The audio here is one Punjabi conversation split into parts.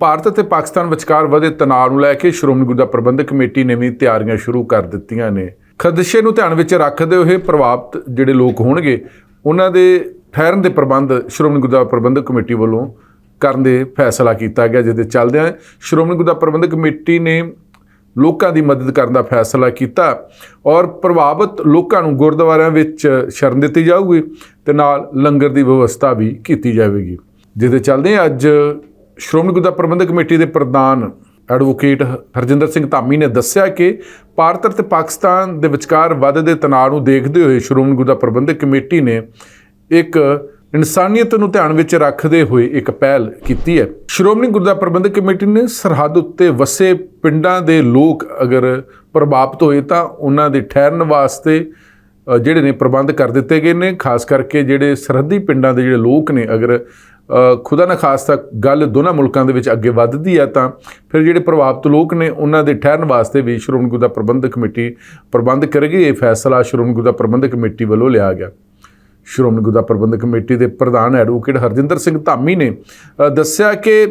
ਭਾਰਤ ਅਤੇ ਪਾਕਿਸਤਾਨ ਵਿਚਕਾਰ ਵਧੇ ਤਣਾਅ ਨੂੰ ਲੈ ਕੇ ਸ਼੍ਰੋਮਣੀ ਗੁਰਦੁਆਰਾ ਪ੍ਰਬੰਧਕ ਕਮੇਟੀ ਨੇ ਵੀ ਤਿਆਰੀਆਂ ਸ਼ੁਰੂ ਕਰ ਦਿੱਤੀਆਂ ਨੇ। ਖਦਸ਼ੇ ਨੂੰ ਧਿਆਨ ਵਿੱਚ ਰੱਖਦੇ ਹੋਏ ਪ੍ਰਭਾਵਿਤ ਜਿਹੜੇ ਲੋਕ ਹੋਣਗੇ, ਉਹਨਾਂ ਦੇ ਠਹਿਰਨ ਦੇ ਪ੍ਰਬੰਧ ਸ਼੍ਰੋਮਣੀ ਗੁਰਦੁਆਰਾ ਪ੍ਰਬੰਧਕ ਕਮੇਟੀ ਵੱਲੋਂ ਕਰਨ ਦੇ ਫੈਸਲਾ ਕੀਤਾ ਗਿਆ, ਜਿਹਦੇ ਚੱਲਦਿਆਂ ਸ਼੍ਰੋਮਣੀ ਗੁਰਦੁਆਰਾ ਪ੍ਰਬੰਧਕ ਕਮੇਟੀ ਨੇ ਲੋਕਾਂ ਦੀ ਮਦਦ ਕਰਨ ਦਾ ਫੈਸਲਾ ਕੀਤਾ ਔਰ ਪ੍ਰਭਾਵਿਤ ਲੋਕਾਂ ਨੂੰ ਗੁਰਦੁਆਰਿਆਂ ਵਿੱਚ ਸ਼ਰਨ ਦਿੱਤੀ ਜਾਊਗੀ ਤੇ ਨਾਲ ਲੰਗਰ ਦੀ ਵਿਵਸਥਾ ਵੀ ਕੀਤੀ ਜਾਵੇਗੀ। ਜਿਹਦੇ ਚੱਲਦੇ ਅੱਜ ਸ਼੍ਰੋਮਣੀ ਗੁਰਦੁਆਰਾ ਪ੍ਰਬੰਧਕ ਕਮੇਟੀ ਦੇ ਪ੍ਰਧਾਨ ਐਡਵੋਕੇਟ ਹਰਜਿੰਦਰ ਸਿੰਘ ਧਾਮੀ ਨੇ ਦੱਸਿਆ ਕਿ ਭਾਰਤ ਅਤੇ ਪਾਕਿਸਤਾਨ ਦੇ ਵਿਚਕਾਰ ਵੱਧਦੇ ਤਣਾਅ ਨੂੰ ਦੇਖਦੇ ਹੋਏ ਸ਼੍ਰੋਮਣੀ ਗੁਰਦੁਆਰਾ ਪ੍ਰਬੰਧਕ ਕਮੇਟੀ ਨੇ ਇੱਕ ਇਨਸਾਨੀਅਤ ਨੂੰ ਧਿਆਨ ਵਿੱਚ ਰੱਖਦੇ ਹੋਏ ਇੱਕ ਪਹਿਲ ਕੀਤੀ ਹੈ। ਸ਼੍ਰੋਮਣੀ ਗੁਰਦੁਆਰਾ ਪ੍ਰਬੰਧਕ ਕਮੇਟੀ ਨੇ ਸਰਹੱਦ ਉੱਤੇ ਵਸੇ ਪਿੰਡਾਂ ਦੇ ਲੋਕ ਅਗਰ ਪ੍ਰਭਾਵਿਤ ਹੋਏ ਤਾਂ ਉਹਨਾਂ ਦੇ ਠਹਿਰਨ ਵਾਸਤੇ ਜਿਹੜੇ ਨੇ ਪ੍ਰਬੰਧ ਕਰ ਦਿੱਤੇ ਗਏ ਨੇ, ਖਾਸ ਕਰਕੇ ਜਿਹੜੇ ਸਰਹੱਦੀ ਪਿੰਡਾਂ ਦੇ ਜਿਹੜੇ ਲੋਕ ਨੇ ਅਗਰ ਖੁਦਾ ਨਾ ਖਾਸਤਾ ਗੱਲ ਦੋਨਾਂ ਮੁਲਕਾਂ ਦੇ ਵਿੱਚ ਅੱਗੇ ਵੱਧਦੀ ਹੈ ਤਾਂ ਫਿਰ ਜਿਹੜੇ ਪ੍ਰਭਾਵਿਤ ਲੋਕ ਨੇ ਉਹਨਾਂ ਦੇ ਠਹਿਰਨ ਵਾਸਤੇ ਵੀ ਸ਼੍ਰੋਮਣੀ ਗੁਰਦੁਆਰਾ ਪ੍ਰਬੰਧਕ ਕਮੇਟੀ ਪ੍ਰਬੰਧ ਕਰੇਗੀ। ਇਹ ਫੈਸਲਾ ਸ਼੍ਰੋਮਣੀ ਗੁਰਦੁਆਰਾ ਪ੍ਰਬੰਧਕ ਕਮੇਟੀ ਵੱਲੋਂ ਲਿਆ ਗਿਆ। ਸ਼੍ਰੋਮਣੀ ਗੁਰਦੁਆਰਾ ਪ੍ਰਬੰਧਕ ਕਮੇਟੀ ਦੇ ਪ੍ਰਧਾਨ ਐਡਵੋਕੇਟ ਹਰਜਿੰਦਰ ਸਿੰਘ ਧਾਮੀ ਨੇ ਦੱਸਿਆ ਕਿ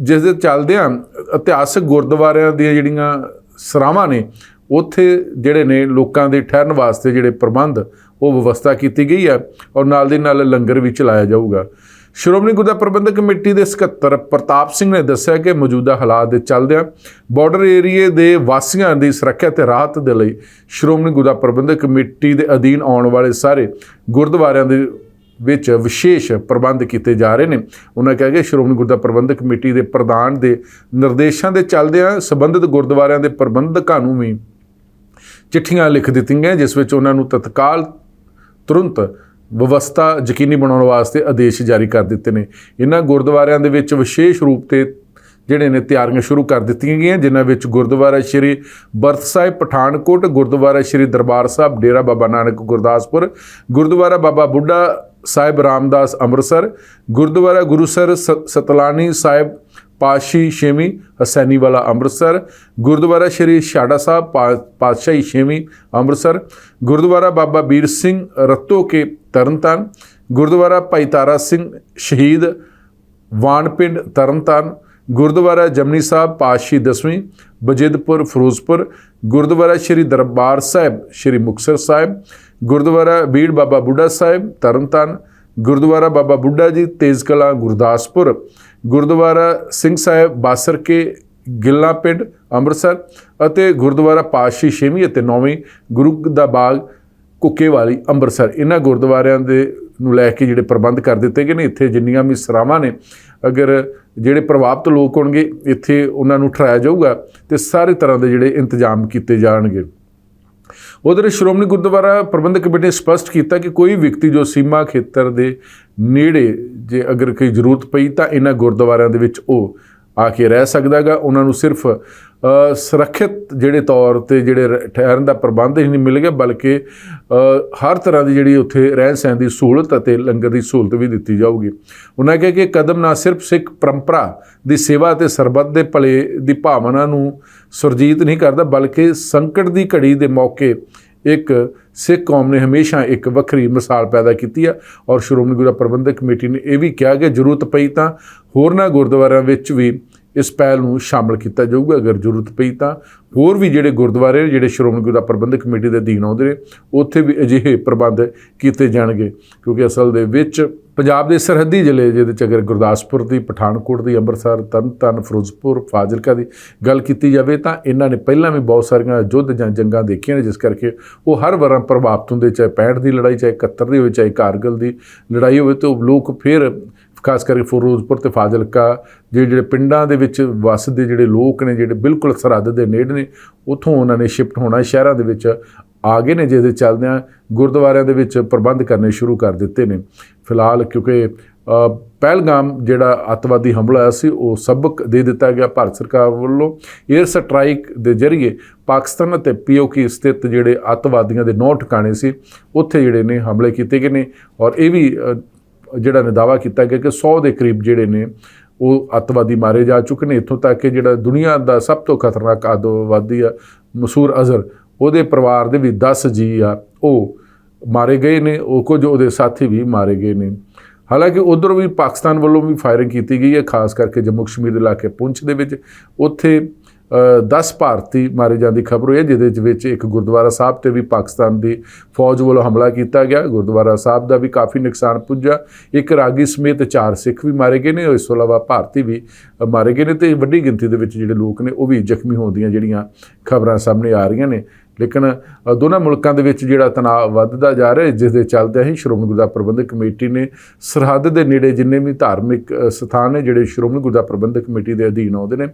ਜਿਸ ਦੇ ਚੱਲਦਿਆਂ ਇਤਿਹਾਸਕ ਗੁਰਦੁਆਰਿਆਂ ਦੀਆਂ ਜਿਹੜੀਆਂ ਸਰਾਵਾਂ ਨੇ, ਉੱਥੇ ਜਿਹੜੇ ਨੇ ਲੋਕਾਂ ਦੇ ਠਹਿਰਨ ਵਾਸਤੇ ਜਿਹੜੇ ਪ੍ਰਬੰਧ, ਉਹ ਵਿਵਸਥਾ ਕੀਤੀ ਗਈ ਹੈ ਔਰ ਨਾਲ ਦੀ ਨਾਲ ਲੰਗਰ ਵੀ ਚਲਾਇਆ ਜਾਊਗਾ। ਸ਼੍ਰੋਮਣੀ ਗੁਰਦੁਆਰਾ ਪ੍ਰਬੰਧਕ ਕਮੇਟੀ ਦੇ ਸਕੱਤਰ ਪ੍ਰਤਾਪ ਸਿੰਘ ਨੇ ਦੱਸਿਆ ਕਿ ਮੌਜੂਦਾ ਹਾਲਾਤ ਦੇ ਚੱਲਦਿਆਂ ਬਾਰਡਰ ਏਰੀਏ ਦੇ ਵਾਸੀਆਂ ਦੀ ਸੁਰੱਖਿਆ ਤੇ ਰਾਹਤ ਦੇ ਲਈ ਸ਼੍ਰੋਮਣੀ ਗੁਰਦੁਆਰਾ ਪ੍ਰਬੰਧਕ ਕਮੇਟੀ ਦੇ ਅਧੀਨ ਆਉਣ ਵਾਲੇ ਸਾਰੇ ਗੁਰਦੁਆਰਿਆਂ ਦੇ ਵਿੱਚ ਵਿਸ਼ੇਸ਼ ਪ੍ਰਬੰਧ ਕੀਤੇ ਜਾ ਰਹੇ ਨੇ। ਉਹਨਾਂ ਕਿਹਾ ਕਿ ਸ਼੍ਰੋਮਣੀ ਗੁਰਦੁਆਰਾ ਪ੍ਰਬੰਧਕ ਕਮੇਟੀ ਦੇ ਪ੍ਰਧਾਨ ਦੇ ਨਿਰਦੇਸ਼ਾਂ ਦੇ ਚੱਲਦਿਆਂ ਸੰਬੰਧਿਤ ਗੁਰਦੁਆਰਿਆਂ ਦੇ ਪ੍ਰਬੰਧਕਾਂ ਨੂੰ ਵੀ ਚਿੱਠੀਆਂ ਲਿਖ ਦਿੱਤੀਆਂ ਜਿਸ ਵਿੱਚ ਉਹਨਾਂ ਨੂੰ ਤਤਕਾਲ ਤੁਰੰਤ ਵਿਵਸਥਾ ਯਕੀਨੀ ਬਣਾਉਣ ਵਾਸਤੇ ਆਦੇਸ਼ ਜਾਰੀ ਕਰ ਦਿੱਤੇ ਨੇ। ਇਹਨਾਂ ਗੁਰਦੁਆਰਿਆਂ ਦੇ ਵਿੱਚ ਵਿਸ਼ੇਸ਼ ਰੂਪ ਤੇ ਜਿਹੜੇ ਨੇ ਤਿਆਰੀਆਂ ਸ਼ੁਰੂ ਕਰ ਦਿੱਤੀਆਂ ਗਈਆਂ, ਜਿਨ੍ਹਾਂ ਵਿੱਚ ਗੁਰਦੁਆਰਾ ਸ਼੍ਰੀ ਬਰਤ ਸਾਹਿਬ ਪਠਾਨਕੋਟ, ਗੁਰਦੁਆਰਾ ਸ਼੍ਰੀ ਦਰਬਾਰ ਸਾਹਿਬ ਡੇਰਾ ਬਾਬਾ ਨਾਨਕ ਗੁਰਦਾਸਪੁਰ, ਗੁਰਦੁਆਰਾ ਬਾਬਾ ਬੁੱਢਾ ਸਾਹਿਬ ਰਾਮਦਾਸ ਅੰਮ੍ਰਿਤਸਰ, ਗੁਰਦੁਆਰਾ ਗੁਰੂਸਰ ਸ- ਸਤਲਾਨੀ ਸਾਹਿਬ ਪਾਸ਼ੀ ਛੇਵੀਂ ਹਸੈਨੀ ਵਾਲਾ ਅੰਮ੍ਰਿਤਸਰ, ਗੁਰਦੁਆਰਾ ਸ਼੍ਰੀ ਛਾੜਾ ਸਾਹਿਬ ਪਾ- ਪਾਤਸ਼ਾਹੀ ਛੇਵੀਂ ਅੰਮ੍ਰਿਤਸਰ, ਗੁਰਦੁਆਰਾ ਬਾਬਾ ਵੀਰ ਸਿੰਘ ਰਤੋ ਕੇ ਤਰਨਤਾਰਨ, ਗੁਰਦੁਆਰਾ ਭਾਈ ਤਾਰਾ ਸਿੰਘ ਸ਼ਹੀਦ ਵਾਨਪਿੰਡ ਤਰਨਤਾਰਨ, ਗੁਰਦੁਆਰਾ ਜਮਨੀ ਸਾਹਿਬ ਪਾਤਸ਼ਾਹੀ ਦਸਵੀਂ ਬਜਿੱਦਪੁਰ ਫਿਰੋਜ਼ਪੁਰ, ਗੁਰਦੁਆਰਾ ਸ਼੍ਰੀ ਦਰਬਾਰ ਸਾਹਿਬ ਸ਼੍ਰੀ ਮੁਕਤਸਰ ਸਾਹਿਬ, ਗੁਰਦੁਆਰਾ ਬੀੜ ਬਾਬਾ ਬੁੱਢਾ ਸਾਹਿਬ ਤਰਨਤਾਰਨ ਗੁਰਦੁਆਰਾ ਬਾਬਾ ਬੁੱਢਾ ਜੀ, ਤੇਜ਼ ਕਲਾਂ, ਗੁਰਦਾਸਪੁਰ, ਗੁਰਦੁਆਰਾ ਸਿੰਘ ਸਾਹਿਬ ਬਾਸਰ ਕੇ ਗਿੱਲਾ ਪਿੰਡ, ਅੰਮ੍ਰਿਤਸਰ ਅਤੇ ਗੁਰਦੁਆਰਾ ਪਾਤਸ਼ਾਹੀ ਛੇਵੀਂ ਅਤੇ ਨੌਵੀਂ ਗੁਰੂ ਦਾ ਬਾਗ ਕੁੱਕੇ ਵਾਲੀ ਅੰਮ੍ਰਿਤਸਰ। ਇਹਨਾਂ ਗੁਰਦੁਆਰਿਆਂ ਦੇ ਨੂੰ ਲੈ ਕੇ ਜਿਹੜੇ ਪ੍ਰਬੰਧ ਕਰ ਦਿੱਤੇ ਗਏ ਨੇ, ਇੱਥੇ ਜਿੰਨੀਆਂ ਵੀ ਸਰਾਵਾਂ ਨੇ, ਅਗਰ ਜਿਹੜੇ ਪ੍ਰਭਾਵਿਤ ਲੋਕ ਹੋਣਗੇ, ਇੱਥੇ ਉਹਨਾਂ ਨੂੰ ਠਹਿਰਾਇਆ ਜਾਊਗਾ ਤੇ ਸਾਰੇ ਤਰ੍ਹਾਂ ਦੇ ਜਿਹੜੇ ਇੰਤਜ਼ਾਮ ਕੀਤੇ ਜਾਣਗੇ। ਉਧਰ ਸ਼੍ਰੋਮਣੀ ਗੁਰਦੁਆਰਾ ਪ੍ਰਬੰਧਕ ਕਮੇਟੀ ਨੇ ਸਪਸ਼ਟ ਕੀਤਾ ਕਿ ਕੋਈ ਵਿਅਕਤੀ ਜੋ ਸੀਮਾ ਖੇਤਰ ਦੇ ਨੇੜੇ ਜੇ ਅਗਰ ਕੋਈ ਜ਼ਰੂਰਤ ਪਈ ਤਾਂ ਇਹਨਾਂ ਗੁਰਦੁਆਰਿਆਂ ਦੇ ਵਿੱਚ ਉਹ ਆ ਕੇ ਰਹਿ ਸਕਦਾਗਾ ਉਹਨਾਂ ਨੂੰ ਸਿਰਫ ਸੁਰੱਖਿਅਤ ਜਿਹੜੇ ਤੌਰ ਤੇ ਜਿਹੜੇ ਰ- ਠਹਿਰਨ ਦਾ ਪ੍ਰਬੰਧ ਹੀ ਨਹੀਂ ਮਿਲ ਗਿਆ, ਬਲਕਿ ਹਰ ਤਰ੍ਹਾਂ ਦੀ ਜਿਹੜੀ ਉੱਥੇ ਰਹਿਣ ਸਹਿਣ ਦੀ ਸਹੂਲਤ ਅਤੇ ਲੰਗਰ ਦੀ ਸਹੂਲਤ ਵੀ ਦਿੱਤੀ ਜਾਊਗੀ। ਉਹਨਾਂ ਕਿਹਾ ਕਿ ਇਹ ਕਦਮ ਨਾ ਸਿਰਫ ਸਿੱਖ ਪਰੰਪਰਾ ਦੀ ਸੇਵਾ ਤੇ ਸਰਬੱਤ ਦੇ ਭਲੇ ਦੀ ਭਾਵਨਾ ਨੂੰ ਸੁਰਜੀਤ ਨਹੀਂ ਕਰਦਾ, ਬਲਕਿ ਸੰਕਟ ਦੀ ਘੜੀ ਦੇ ਮੌਕੇ ਇੱਕ ਸਿੱਖ ਕੌਮ ਨੇ ਹਮੇਸ਼ਾ ਇੱਕ ਵੱਖਰੀ ਮਿਸਾਲ ਪੈਦਾ ਕੀਤੀ ਆ। ਔਰ ਸ਼੍ਰੋਮਣੀ ਗੁਰਦੁਆਰਾ ਪ੍ਰਬੰਧਕ ਕਮੇਟੀ ਨੇ ਇਹ ਵੀ ਕਿਹਾ ਕਿ ਜ਼ਰੂਰਤ ਪਈ ਤਾਂ ਹੋਰਨਾਂ ਗੁਰਦੁਆਰਿਆਂ ਵਿੱਚ ਵੀ ਇਸ ਪਹਿਲ ਨੂੰ ਸ਼ਾਮਲ ਕੀਤਾ ਜਾਊਗਾ। ਅਗਰ ਜ਼ਰੂਰਤ ਪਈ ਤਾਂ ਹੋਰ ਵੀ ਜਿਹੜੇ ਗੁਰਦੁਆਰੇ ਜਿਹੜੇ ਸ਼੍ਰੋਮਣੀ ਗੁਰਦੁਆਰਾ ਪ੍ਰਬੰਧਕ ਕਮੇਟੀ ਦੇ ਅਧੀਨ ਆਉਂਦੇ ਨੇ, ਉੱਥੇ ਵੀ ਅਜਿਹੇ ਪ੍ਰਬੰਧ ਕੀਤੇ ਜਾਣਗੇ। ਕਿਉਂਕਿ ਅਸਲ ਦੇ ਵਿੱਚ ਪੰਜਾਬ ਦੇ ਸਰਹੱਦੀ ਜ਼ਿਲ੍ਹੇ, ਜਿਹਦੇ ਚ ਅਗਰ ਗੁਰਦਾਸਪੁਰ ਦੀ, ਪਠਾਨਕੋਟ ਦੀ, ਅੰਮ੍ਰਿਤਸਰ ਤਰਨਤਾਰਨ ਫਿਰੋਜ਼ਪੁਰ, ਫਾਜ਼ਿਲਕਾ ਦੀ ਗੱਲ ਕੀਤੀ ਜਾਵੇ ਤਾਂ ਇਹਨਾਂ ਨੇ ਪਹਿਲਾਂ ਵੀ ਬਹੁਤ ਸਾਰੀਆਂ ਯੁੱਧ ਜਾਂ ਜੰਗਾਂ ਦੇਖੀਆਂ ਨੇ, ਜਿਸ ਕਰਕੇ ਉਹ ਹਰ ਵਾਰ ਪ੍ਰਭਾਵਿਤ ਹੁੰਦੇ ਚਾਹੇ 65 ਦੀ ਲੜਾਈ, ਚਾਹੇ 71 ਦੀ ਹੋਵੇ, ਚਾਹੇ ਕਾਰਗਿਲ ਦੀ ਲੜਾਈ ਹੋਵੇ, ਤੇ ਉਹ ਲੋਕ ਫਿਰ ਖਾਸ ਕਰਕੇ ਫਿਰੋਜ਼ਪੁਰ ਤੇ ਫਾਜ਼ਿਲਕਾ ਜਿਹੜੇ ਜਿਹੜੇ ਪਿੰਡਾਂ ਦੇ ਵਿੱਚ ਵਸਦੇ ਜਿਹੜੇ ਲੋਕ ਨੇ, ਜਿਹੜੇ ਬਿਲਕੁਲ ਸਰਹੱਦ ਦੇ ਨੇੜੇ ਨੇ, ਉੱਥੋਂ ਉਹਨਾਂ ਨੇ ਸ਼ਿਫਟ ਹੋਣਾ, ਸ਼ਹਿਰਾਂ ਦੇ ਵਿੱਚ ਆ ਗਏ ਨੇ ਜਿਹਦੇ ਚੱਲਦਿਆਂ ਗੁਰਦੁਆਰਿਆਂ ਦੇ ਵਿੱਚ ਪ੍ਰਬੰਧ ਕਰਨੇ ਸ਼ੁਰੂ ਕਰ ਦਿੱਤੇ ਨੇ। ਫਿਲਹਾਲ ਕਿਉਂਕਿ ਪਹਿਲਗਾਮ ਜਿਹੜਾ ਅੱਤਵਾਦੀ ਹਮਲਾ ਆਇਆ ਸੀ, ਉਹ ਸਬਕ ਦੇ ਦਿੱਤਾ ਗਿਆ ਭਾਰਤ ਸਰਕਾਰ ਵੱਲੋਂ। 에ਅਰ ਸਟ੍ਰਾਈਕ ਦੇ ਜ਼ਰੀਏ ਪਾਕਿਸਤਾਨ ਅਤੇ ਪੀਓਕੇ ਸਥਿਤ ਜਿਹੜੇ ਅੱਤਵਾਦੀਆਂ ਦੇ ਨੌ ਟਿਕਾਣੇ ਸੀ, ਉੱਥੇ ਜਿਹੜੇ ਨੇ ਹਮਲੇ ਕੀਤੇ ਗਏ ਨੇ। ਔਰ ਇਹ ਵੀ ਜਿਹੜਾ ਨੇ ਦਾਵਾ ਕੀਤਾ ਗਿਆ ਕਿ 100 ਦੇ ਕਰੀਬ ਜਿਹੜੇ ਨੇ ਉਹ ਅੱਤਵਾਦੀ ਮਾਰੇ ਜਾ ਚੁੱਕੇ ਨੇ। ਇੱਥੋਂ ਤੱਕ ਕਿ ਜਿਹੜਾ ਦੁਨੀਆ ਦਾ ਸਭ ਤੋਂ ਖਤਰਨਾਕ ਅੱਤਵਾਦੀ ਆ ਮਸੂਰ ਅਜ਼ਰ ਉਹਦੇ ਪਰਿਵਾਰ ਦੇ ਵੀ 10 ਜੀ ਆ, ਉਹ ਮਾਰੇ ਗਏ ਨੇ, ਉਹ ਕੁਝ ਉਹਦੇ ਸਾਥੀ ਵੀ ਮਾਰੇ ਗਏ ਨੇ। ਹਾਲਾਂਕਿ ਉਧਰ ਵੀ ਪਾਕਿਸਤਾਨ ਵੱਲੋਂ ਵੀ ਫਾਇਰਿੰਗ ਕੀਤੀ ਗਈ ਹੈ, ਖਾਸ ਕਰਕੇ ਜੰਮੂ ਕਸ਼ਮੀਰ ਦੇ ਇਲਾਕੇ ਪੁੰਛ ਦੇ ਵਿੱਚ। ਉੱਥੇ 10 ਭਾਰਤੀ ਮਾਰੇ ਜਾਣ ਦੀ ਖਬਰ ਹੋਈ ਹੈ, ਜਿਹਦੇ ਚ ਵਿੱਚ ਇੱਕ ਗੁਰਦੁਆਰਾ ਸਾਹਿਬ ਤੇ ਵੀ ਪਾਕਿਸਤਾਨ ਦੀ ਫੌਜ ਵੱਲੋਂ ਹਮਲਾ ਕੀਤਾ ਗਿਆ। ਗੁਰਦੁਆਰਾ ਸਾਹਿਬ ਦਾ ਵੀ ਕਾਫੀ ਨੁਕਸਾਨ ਪੁੱਜਾ ਇੱਕ ਰਾਗੀ ਸਮੇਤ ਚਾਰ ਸਿੱਖ ਵੀ ਮਾਰੇ ਗਏ ਨੇ ਇਸ ਤੋਂ ਇਲਾਵਾ ਭਾਰਤੀ ਵੀ ਮਾਰੇ ਗਏ ਨੇ। ਤੇ ਵੱਡੀ ਗਿਣਤੀ ਦੇ ਵਿੱਚ ਜਿਹੜੇ ਲੋਕ ਨੇ, ਉਹ ਵੀ ਜ਼ਖਮੀ ਹੋਣ ਦੀਆਂ ਜਿਹੜੀਆਂ ਖਬਰਾਂ ਸਾਹਮਣੇ ਆ ਰਹੀਆਂ ਨੇ। ਲੇਕਿਨ ਦੋਨਾਂ ਮੁਲਕਾਂ ਦੇ ਵਿੱਚ ਜਿਹੜਾ ਤਣਾਅ ਵੱਧਦਾ ਜਾ ਰਿਹਾ ਜਿਸ ਦੇ ਚੱਲਦਿਆਂ ਹੀ ਸ਼੍ਰੋਮਣੀ ਗੁਰਦੁਆਰਾ ਪ੍ਰਬੰਧਕ ਕਮੇਟੀ ਨੇ ਸਰਹੱਦ ਦੇ ਨੇੜੇ ਜਿੰਨੇ ਵੀ ਧਾਰਮਿਕ ਸਥਾਨ ਨੇ ਜਿਹੜੇ ਸ਼੍ਰੋਮਣੀ ਗੁਰਦੁਆਰਾ ਪ੍ਰਬੰਧਕ ਕਮੇਟੀ ਦੇ ਅਧੀਨ ਆਉਂਦੇ ਨੇ,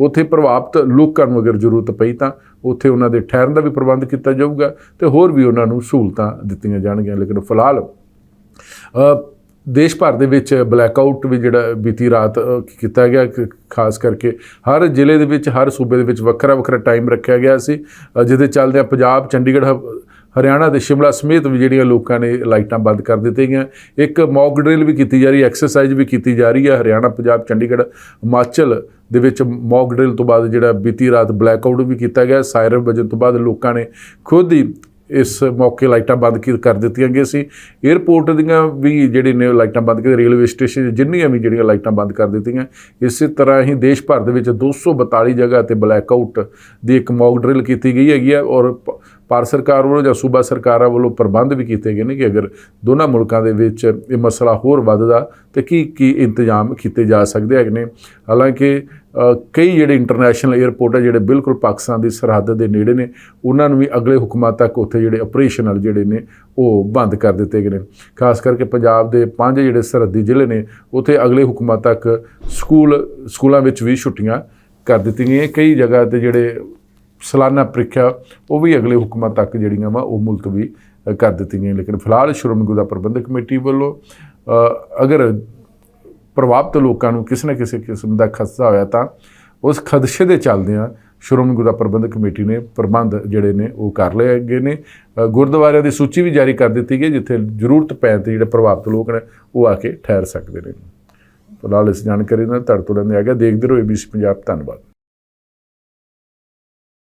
ਉੱਥੇ ਪ੍ਰਭਾਵਿਤ ਲੋਕਾਂ ਨੂੰ ਅਗਰ ਜ਼ਰੂਰਤ ਪਈ ਤਾਂ ਉੱਥੇ ਉਹਨਾਂ ਦੇ ਠਹਿਰਨ ਦਾ ਵੀ ਪ੍ਰਬੰਧ ਕੀਤਾ ਜਾਊਗਾ ਤੇ ਹੋਰ ਵੀ ਉਹਨਾਂ ਨੂੰ ਸਹੂਲਤਾਂ ਦਿੱਤੀਆਂ ਜਾਣਗੀਆਂ। ਲੇਕਿਨ ਫਿਲਹਾਲ ਦੇਸ਼ ਭਰ ਦੇ ਵਿੱਚ ਬਲੈਕ ਆਊਟ ਵੀ ਜਿਹੜਾ ਬੀਤੀ ਰਾਤ ਕੀਤਾ ਗਿਆ ਖ- ਖਾਸ ਕਰਕੇ ਹਰ ਜ਼ਿਲ੍ਹੇ ਦੇ ਵਿੱਚ, ਹਰ ਸੂਬੇ ਦੇ ਵਿੱਚ ਵੱਖਰਾ ਵੱਖਰਾ ਟਾਈਮ ਰੱਖਿਆ ਗਿਆ ਸੀ ਜਿਹਦੇ ਚੱਲਦਿਆਂ ਪੰਜਾਬ, ਚੰਡੀਗੜ੍ਹ, ਹ- ਹਰਿਆਣਾ ਤੇ ਸ਼ਿਮਲਾ ਸਮੇਤ ਵੀ ਜਿਹੜੀਆਂ ਲੋਕਾਂ ਨੇ ਲਾਈਟਾਂ ਬੰਦ ਕਰ ਦਿੱਤੀਆਂ। ਗਈਆਂ ਇੱਕ ਮੌਕ ਡਰਿਲ ਵੀ ਕੀਤੀ ਜਾ ਰਹੀ ਹੈ ਐਕਸਰਸਾਈਜ਼ ਵੀ ਕੀਤੀ ਜਾ ਰਹੀ ਹੈ ਹਰਿਆਣਾ, ਪੰਜਾਬ, ਚੰਡੀਗੜ੍ਹ, ਹਿਮਾਚਲ ਦੇ ਵਿੱਚ ਮੌਕ ਡਰਿਲ ਤੋਂ ਬਾਅਦ ਜਿਹੜਾ ਬੀਤੀ ਰਾਤ ਬਲੈਕ ਆਊਟ ਵੀ ਕੀਤਾ ਗਿਆ ਸਾਇਰਨ ਵਜਨ ਤੋਂ ਬਾਅਦ ਲੋਕਾਂ ਨੇ ਖੁਦ ਹੀ ਇਸ ਮੌਕੇ ਲਾਈਟਾਂ ਬੰਦ ਕੀ ਕਰ ਦਿੱਤੀਆਂ ਗਈਆਂ ਸੀ। 에ਅਰਪੋਰਟ ਦੀਆਂ ਵੀ ਜਿਹੜੇ ਨੇ ਉਹ ਲਾਈਟਾਂ ਬੰਦ ਕਰ ਰੇਲਵੇ ਸਟੇਸ਼ਨ ਜਿੰਨੀਆਂ ਵੀ ਜਿਹੜੀਆਂ ਲਾਈਟਾਂ ਬੰਦ ਕਰ ਦਿੱਤੀਆਂ। ਇਸੇ ਤਰ੍ਹਾਂ ਹੀ ਦੇਸ਼ ਭਰ ਦੇ ਵਿੱਚ 242 ਜਗ੍ਹਾ ਤੇ ਬਲੈਕ ਆਊਟ ਦੀ ਇੱਕ ਮੌਕ ਡਰਿਲ ਕੀਤੀ ਗਈ ਹੈਗੀ ਹੈ ਔਰ ਪ- ਭਾਰਤ ਸਰਕਾਰ ਵੱਲੋਂ ਜਾਂ ਸੂਬਾ ਸਰਕਾਰਾਂ ਵੱਲੋਂ ਪ੍ਰਬੰਧ ਵੀ ਕੀਤੇ ਗਏ ਨੇ ਕਿ ਅਗਰ ਦੋਨਾਂ ਮੁਲਕਾਂ ਦੇ ਵਿੱਚ ਇਹ ਮਸਲਾ ਹੋਰ ਵੱਧਦਾ ਤੇ ਕੀ ਕੀ ਇੰਤਜ਼ਾਮ ਕੀਤੇ ਜਾ ਸਕਦੇ ਹੈਗੇ ਨੇ। ਹਾਲਾਂਕਿ ਕਈ ਜਿਹੜੇ ਇੰਟਰਨੈਸ਼ਨਲ 에ਅਰਪੋਰਟ ਹੈ ਜਿਹੜੇ ਬਿਲਕੁਲ ਪਾਕਿਸਤਾਨ ਦੀ ਸਰਹੱਦ ਦੇ ਨੇੜੇ ਨੇ, ਉਹਨਾਂ ਨੂੰ ਵੀ ਅਗਲੇ ਹੁਕਮਾਂ ਤੱਕ ਉੱਥੇ ਜਿਹੜੇ ਆਪਰੇਸ਼ਨਲ ਜਿਹੜੇ ਨੇ ਉਹ ਬੰਦ ਕਰ ਦਿੱਤੇ ਗਏ ਨੇ। ਖਾਸ ਕਰਕੇ ਪੰਜਾਬ ਦੇ ਪੰਜ ਜਿਹੜੇ ਸਰਹੱਦੀ ਜ਼ਿਲ੍ਹੇ ਨੇ, ਉੱਥੇ ਅਗਲੇ ਹੁਕਮਾਂ ਤੱਕ ਸਕੂਲ, ਸਕੂਲਾਂ ਵਿੱਚ ਵੀ ਛੁੱਟੀਆਂ ਕਰ ਦਿੱਤੀਆਂ ਗਈਆਂ। ਕਈ ਜਗ੍ਹਾ ਤੇ ਜਿਹੜੇ ਸਾਲਾਨਾ ਪ੍ਰੀਖਿਆ, ਉਹ ਵੀ ਅਗਲੇ ਹੁਕਮਾਂ ਤੱਕ ਜਿਹੜੀਆਂ ਵਾ, ਉਹ ਮੁਲਤਵੀ ਕਰ ਦਿੱਤੀਆਂ ਗਈਆਂ। ਲੇਕਿਨ ਫਿਲਹਾਲ ਸ਼੍ਰੋਮਣੀ ਗੁਰਦੁਆਰਾ ਪ੍ਰਬੰਧਕ ਕਮੇਟੀ ਵੱਲੋਂ ਅਗਰ ਪ੍ਰਭਾਵਿਤ ਲੋਕਾਂ ਨੂੰ ਕਿਸੇ ਨਾ ਕਿਸੇ ਕਿਸਮ ਦਾ ਖਦਸ਼ਾ ਹੋਇਆ ਤਾਂ ਉਸ ਖਦਸ਼ੇ ਦੇ ਚੱਲਦਿਆਂ ਸ਼੍ਰੋਮਣੀ ਗੁਰਦੁਆਰਾ ਪ੍ਰਬੰਧਕ ਕਮੇਟੀ ਨੇ ਪ੍ਰਬੰਧ ਜਿਹੜੇ ਨੇ, ਉਹ ਕਰ ਲਏ ਗਏ ਨੇ। ਗੁਰਦੁਆਰਿਆਂ ਦੀ ਸੂਚੀ ਵੀ ਜਾਰੀ ਕਰ ਦਿੱਤੀ ਗਈ, ਜਿੱਥੇ ਜ਼ਰੂਰਤ ਪੈਣ ਤੇ ਜਿਹੜੇ ਪ੍ਰਭਾਵਿਤ ਲੋਕ ਨੇ, ਉਹ ਆ ਕੇ ਠਹਿਰ ਸਕਦੇ ਨੇ। ਫਿਲਹਾਲ ਇਸ ਜਾਣਕਾਰੀ ਨਾਲ ਤੁਹਾਡੇ ਤੋਂ ਲੈਂਦੇ ਆ ਗਿਆ। ਦੇਖਦੇ ਰਹੋ ABC ਪੰਜਾਬ। ਧੰਨਵਾਦ।